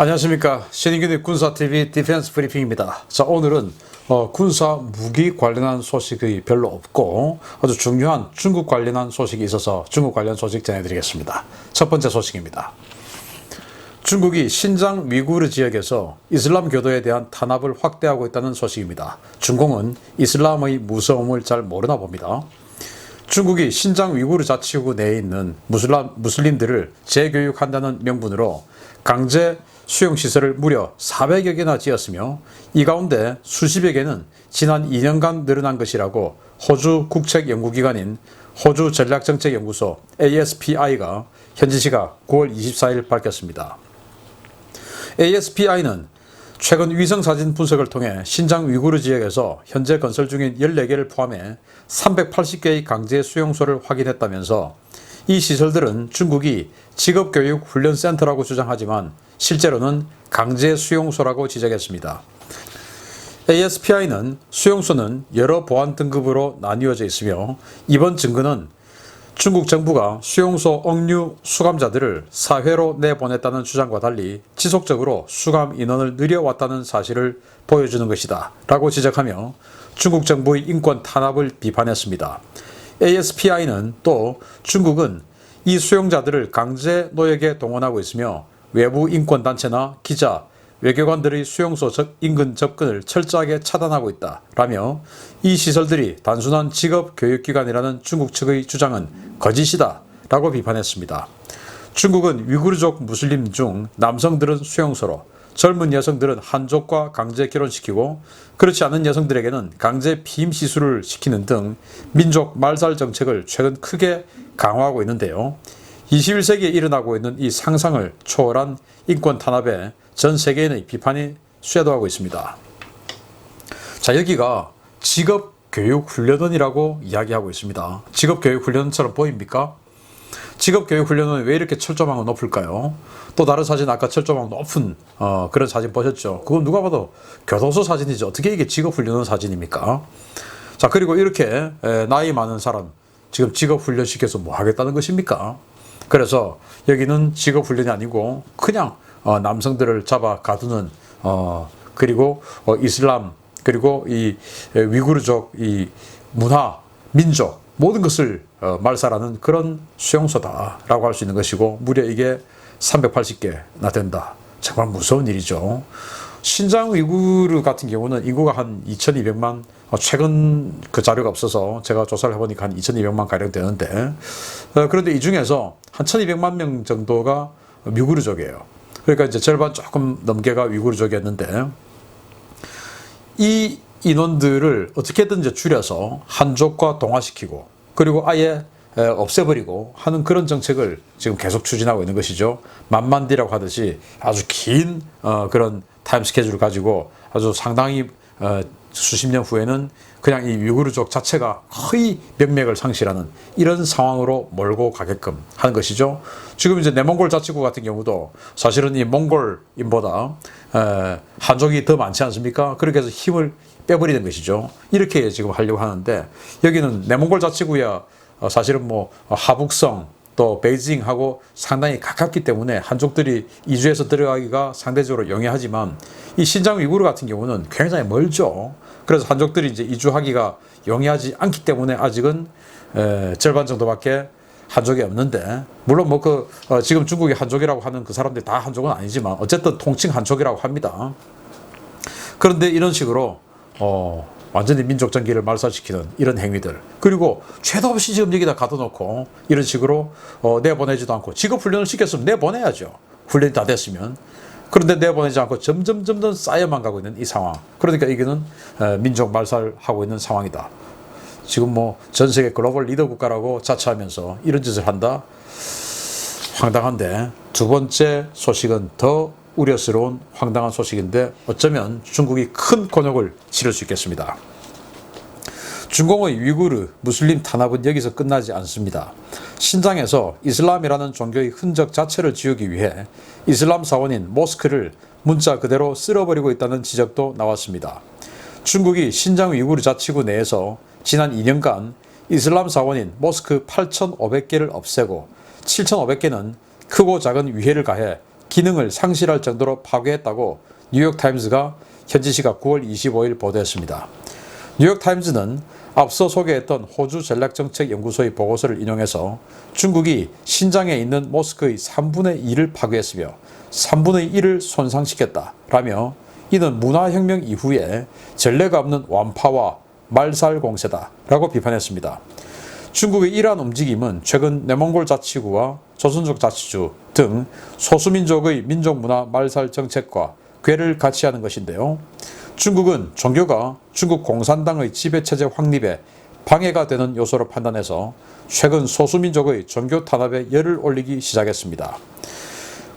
안녕하십니까 신인균의 군사TV 디펜스 브리핑입니다. 자 오늘은 어, 군사 무기 관련한 소식이 별로 없고 아주 중요한 중국 관련한 소식이 있어서 중국 관련 소식 전해드리겠습니다. 첫 번째 소식입니다. 중국이 신장 위구르 지역에서 이슬람 교도에 대한 탄압을 확대하고 있다는 소식입니다. 중공은 이슬람의 무서움을 잘 모르나 봅니다. 중국이 신장 위구르 자치구 내에 있는 무슬람, 무슬림들을 재교육한다는 명분으로 강제 수용시설을 무려 400여 개나 지었으며 이 가운데 수십여 개는 지난 2년간 늘어난 것이라고 호주 국책연구기관인 호주 전략정책연구소 ASPI가 현지 시각 9월 24일 밝혔습니다. ASPI는 최근 위성사진 분석을 통해 신장 위구르 지역에서 현재 건설 중인 14개를 포함해 380개의 강제 수용소를 확인했다면서 이 시설들은 중국이 직업교육 훈련센터라고 주장하지만 실제로는 강제 수용소라고 지적했습니다. ASPI는 수용소는 여러 보안 등급으로 나뉘어져 있으며 이번 증거는 중국 정부가 수용소 억류 수감자들을 사회로 내보냈다는 주장과 달리 지속적으로 수감 인원을 늘려왔다는 사실을 보여주는 것이다 라고 지적하며 중국 정부의 인권 탄압을 비판했습니다. ASPI는 또 중국은 이 수용자들을 강제 노역에 동원하고 있으며 외부 인권단체나 기자, 외교관들의 수용소 접- 인근 접근을 철저하게 차단하고 있다. 라며 이 시설들이 단순한 직업 교육기관이라는 중국 측의 주장은 거짓이다. 라고 비판했습니다. 중국은 위구르족 무슬림 중 남성들은 수용소로 젊은 여성들은 한족과 강제 결혼시키고 그렇지 않은 여성들에게는 강제 피임 시술을 시키는 등 민족 말살 정책을 최근 크게 강화하고 있는데요. 21세기에 일어나고 있는 이 상상을 초월한 인권 탄압에 전 세계인의 비판이 쇄도하고 있습니다. 자, 여기가 직업 교육 훈련원이라고 이야기하고 있습니다. 직업 교육 훈련처럼 보입니까? 직업 교육 훈련은 왜 이렇게 철조망을 높을까요? 또 다른 사진 아까 철조망 높은 어, 그런 사진 보셨죠? 그건 누가 봐도 교도소 사진이죠. 어떻게 이게 직업 훈련원 사진입니까? 자 그리고 이렇게 에, 나이 많은 사람 지금 직업 훈련 시켜서 뭐 하겠다는 것입니까? 그래서 여기는 직업훈련이 아니고 그냥 어, 남성들을 잡아 가두는 어, 그리고 어, 이슬람 그리고 이 에, 위구르족 이 문화 민족 모든 것을 어, 말살하는 그런 수용소다라고 할 수 있는 것이고 무려 이게 380개나 된다. 정말 무서운 일이죠. 신장 위구르 같은 경우는 인구가 한 2,200만 어, 최근 그 자료가 없어서 제가 조사를 해보니까 한 2,200만 가량 되는데 어, 그런데 이 중에서 한 1,200만 명 정도가 위구르족이에요. 그러니까 이제 절반 조금 넘게가 위구르족이었는데 이 인원들을 어떻게든 이제 줄여서 한족과 동화시키고 그리고 아예 에, 없애버리고 하는 그런 정책을 지금 계속 추진하고 있는 것이죠. 만만디라고 하듯이 아주 긴 어, 그런 타임 스케줄을 가지고 아주 상당히 어, 수십 년 후에는 그냥 이 위구르족 자체가 거의 명맥을 상실하는 이런 상황으로 몰고 가게끔 하는 것이죠. 지금 이제 내몽골 자치구 같은 경우도 사실은 이 몽골인보다 에, 한족이 더 많지 않습니까? 그렇게 해서 힘을 빼버리는 것이죠. 이렇게 지금 하려고 하는데 여기는 내몽골 자치구야 어, 사실은 뭐 하북성 또 베이징하고 상당히 가깝기 때문에 한족들이 이주해서 들어가기가 상대적으로 용이하지만 이 신장 위구르 같은 경우는 굉장히 멀죠. 그래서 한족들이 이제 이주하기가 용이하지 않기 때문에 아직은 에, 절반 정도밖에 한족이 없는데 물론 뭐그 지금 중국이 한족이라고 하는 그 사람들이 다 한족은 아니지만 어쨌든 통칭 한족이라고 합니다. 그런데 이런 식으로 어, 완전히 민족 정기를 말살시키는 이런 행위들. 그리고 죄도 없이 지금 여기다 가둬놓고 이런 식으로 어, 내보내지도 않고 직업 훈련을 시켰으면 내보내야죠. 훈련이 다 됐으면. 그런데 내보내지 않고 점점 점점 쌓여만 가고 있는 이 상황. 그러니까 이게는 어, 민족 말살하고 있는 상황이다. 지금 뭐 전 세계 글로벌 리더 국가라고 자처하면서 이런 짓을 한다? 황당한데 두 번째 소식은 더 우려스러운 황당한 소식인데 어쩌면 중국이 큰 곤욕을 치를 수 있겠습니다. 중공의 위구르 무슬림 탄압은 여기서 끝나지 않습니다. 신장에서 이슬람이라는 종교의 흔적 자체를 지우기 위해 이슬람 사원인 모스크를 문자 그대로 쓸어버리고 있다는 지적도 나왔습니다. 중국이 신장 위구르 자치구 내에서 지난 2년간 이슬람 사원인 모스크 8,500개를 없애고 7,500개는 크고 작은 위해를 가해 기능을 상실할 정도로 파괴했다고 뉴욕타임즈가 현지 시각 9월 25일 보도했습니다. 뉴욕타임즈는 앞서 소개했던 호주 전략정책연구소의 보고서를 인용해서 중국이 신장에 있는 모스크의 3분의 2를 파괴했으며 3분의 1을 손상시켰다라며 이는 문화혁명 이후에 전례가 없는 완파와 말살 공세다라고 비판했습니다. 중국의 이러한 움직임은 최근 내몽골 자치구와 조선족 자치주 등 소수민족의 민족문화 말살 정책과 궤를 같이 하는 것인데요. 중국은 종교가 중국 공산당의 지배체제 확립에 방해가 되는 요소로 판단해서 최근 소수민족의 종교 탄압에 열을 올리기 시작했습니다.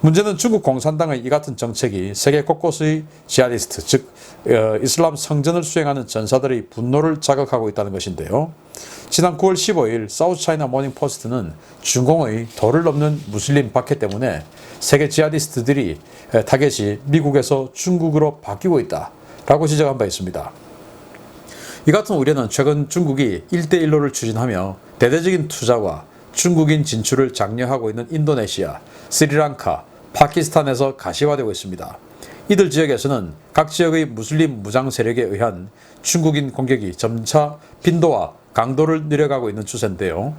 문제는 중국 공산당의 이 같은 정책이 세계 곳곳의 지하디스트, 즉 어, 이슬람 성전을 수행하는 전사들의 분노를 자극하고 있다는 것인데요. 지난 9월 15일 사우스차이나 모닝 포스트는 중공의 도를 넘는 무슬림 박해 때문에 세계 지하디스트들이 타겟이 미국에서 중국으로 바뀌고 있다라고 지적한 바 있습니다. 이 같은 우려는 최근 중국이 1대1로를 추진하며 대대적인 투자와 중국인 진출을 장려하고 있는 인도네시아, 스리랑카, 파키스탄에서 가시화되고 있습니다. 이들 지역에서는 각 지역의 무슬림 무장 세력에 의한 중국인 공격이 점차 빈도와 강도를 늘려가고 있는 추세인데요.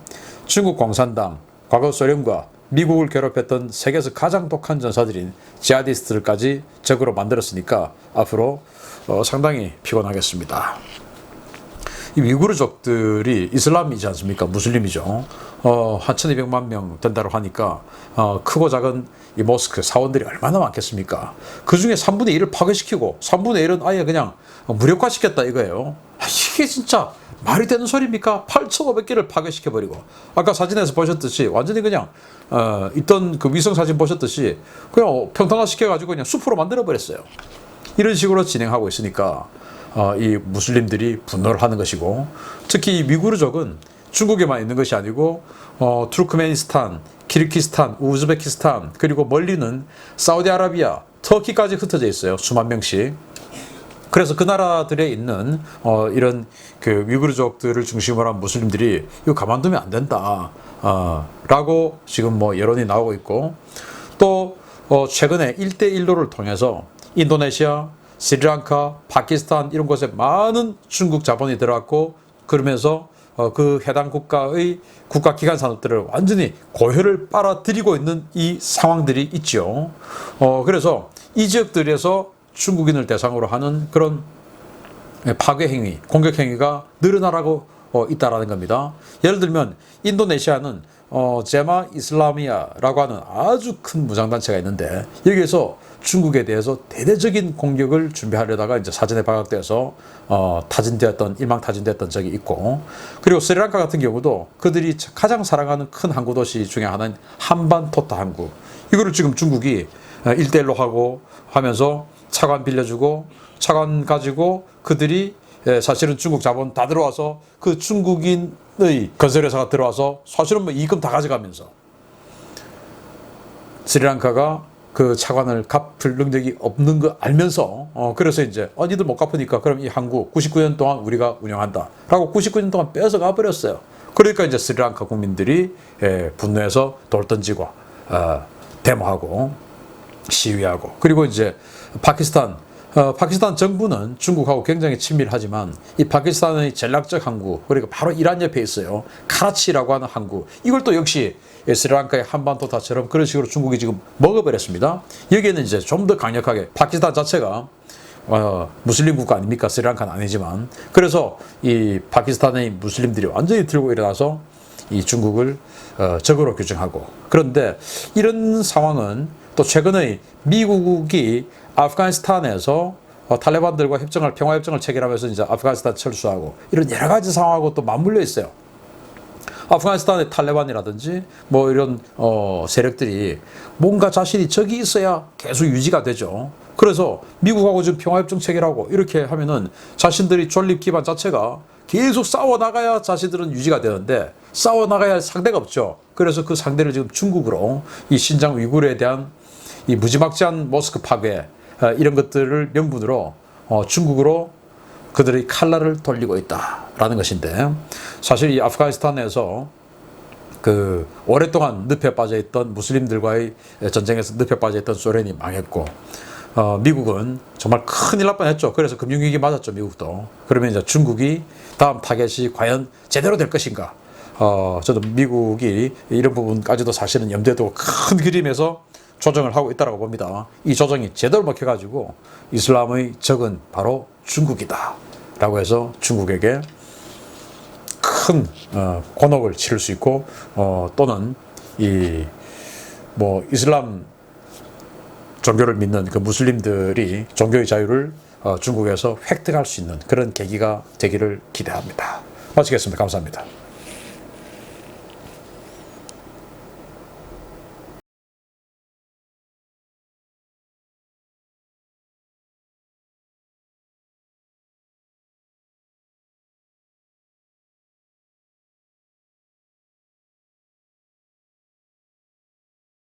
중국 공산당, 과거 소련과 미국을 괴롭혔던 세계에서 가장 독한 전사들인 지하디스트들까지 적으로 만들었으니까 앞으로 어, 상당히 피곤하겠습니다. 이 위구르족들이 이슬람이지 않습니까? 무슬림이죠. 어, 한 1200만 명 된다고 하니까 어, 크고 작은 이 모스크 사원들이 얼마나 많겠습니까? 그 중에 3분의 1을 파괴시키고 3분의 1은 아예 그냥 무력화시켰다 이거예요. 아, 이게 진짜 말이 되는 소리입니까? 8,500개를 파괴시켜버리고 아까 사진에서 보셨듯이 완전히 그냥 어, 있던 그 위성 사진 보셨듯이 그냥 평탄화 시켜가지고 그냥 숲으로 만들어버렸어요. 이런 식으로 진행하고 있으니까 어, 이 무슬림들이 분노를 하는 것이고 특히 이 미구르족은 중국에만 있는 것이 아니고 어, 투르크메니스탄, 키르키스탄, 우즈베키스탄 그리고 멀리는 사우디아라비아, 터키까지 흩어져 있어요. 수만 명씩. 그래서 그 나라들에 있는 어, 이런 그 위구르족들을 중심으로 한 무슬림들이 이거 가만두면 안 된다. 어, 라고 지금 뭐 여론이 나오고 있고 또 어, 최근에 1대1로를 통해서 인도네시아, 스리랑카, 파키스탄 이런 곳에 많은 중국 자본이 들어왔고 그러면서 어, 그 해당 국가의 국가 기관 산업들을 완전히 고혈을 빨아들이고 있는 이 상황들이 있죠. 어, 그래서 이 지역들에서 중국인을 대상으로 하는 그런 파괴 행위, 공격 행위가 늘어나라고 어, 있다라는 겁니다. 예를 들면 인도네시아는 어, 제마 이슬라미아라고 하는 아주 큰 무장단체가 있는데 여기에서 중국에 대해서 대대적인 공격을 준비하려다가 이제 사전에 발각돼서 어, 타진되었던 일망타진되었던 적이 있고 그리고 스리랑카 같은 경우도 그들이 가장 사랑하는 큰 항구 도시 중에 하나인 한반토타 항구 이거를 지금 중국이 어, 일대일로 하고 하면서 차관 빌려주고 차관 가지고 그들이 예, 사실은 중국 자본 다 들어와서 그 중국인의 건설회사가 들어와서 사실은 뭐 이금 다 가져가면서 스리랑카가 그 차관을 갚을 능력이 없는 거 알면서 어 그래서 이제 어 니들 못 갚으니까 그럼 이 항구 99년 동안 우리가 운영한다 라고 99년 동안 뺏어 가 버렸어요. 그러니까 이제 스리랑카 국민들이 예, 분노해서 돌 던지고 어, 데모하고 시위하고 그리고 이제 파키스탄 어, 파키스탄 정부는 중국하고 굉장히 친밀하지만 이 파키스탄의 전략적 항구 그리고 바로 이란 옆에 있어요. 카라치라고 하는 항구 이걸 또 역시 스리랑카의 한반도타처럼 그런 식으로 중국이 지금 먹어버렸습니다. 여기에는 이제 좀 더 강력하게 파키스탄 자체가 어, 무슬림 국가 아닙니까? 스리랑카는 아니지만 그래서 이 파키스탄의 무슬림들이 완전히 들고 일어나서 이 중국을 어, 적으로 규정하고 그런데 이런 상황은 또 최근의 미국이 아프가니스탄에서 어, 탈레반들과 협정을 평화 협정을 체결하면서 이제 아프가니스탄 철수하고 이런 여러 가지 상황하고 또 맞물려 있어요. 아프가니스탄의 탈레반이라든지 뭐 이런 어, 세력들이 뭔가 자신이 적이 있어야 계속 유지가 되죠. 그래서 미국하고 지금 평화협정 체결하고 이렇게 하면은 자신들이 존립 기반 자체가 계속 싸워 나가야 자신들은 유지가 되는데 싸워 나가야 할 상대가 없죠. 그래서 그 상대를 지금 중국으로 이 신장 위구르에 대한 이 무지막지한 모스크 파괴 어, 이런 것들을 명분으로 어, 중국으로 그들의 칼날을 돌리고 있다라는 것인데 사실 이 아프가니스탄에서 그 오랫동안 늪에 빠져 있던 무슬림들과의 전쟁에서 늪에 빠져 있던 소련이 망했고 어, 미국은 정말 큰일 날 뻔했죠. 그래서 금융위기 맞았죠, 미국도. 그러면 이제 중국이 다음 타겟이 과연 제대로 될 것인가? 어, 저도 미국이 이런 부분까지도 사실은 염두에 두고 큰 그림에서 조정을 하고 있다고 봅니다. 이 조정이 제대로 먹혀가지고 이슬람의 적은 바로 중국이다. 라고 해서 중국에게 큰 어, 곤혹을 치를 수 있고 어, 또는 이 뭐 이슬람 종교를 믿는 그 무슬림들이 종교의 자유를 어, 중국에서 획득할 수 있는 그런 계기가 되기를 기대합니다. 마치겠습니다. 감사합니다.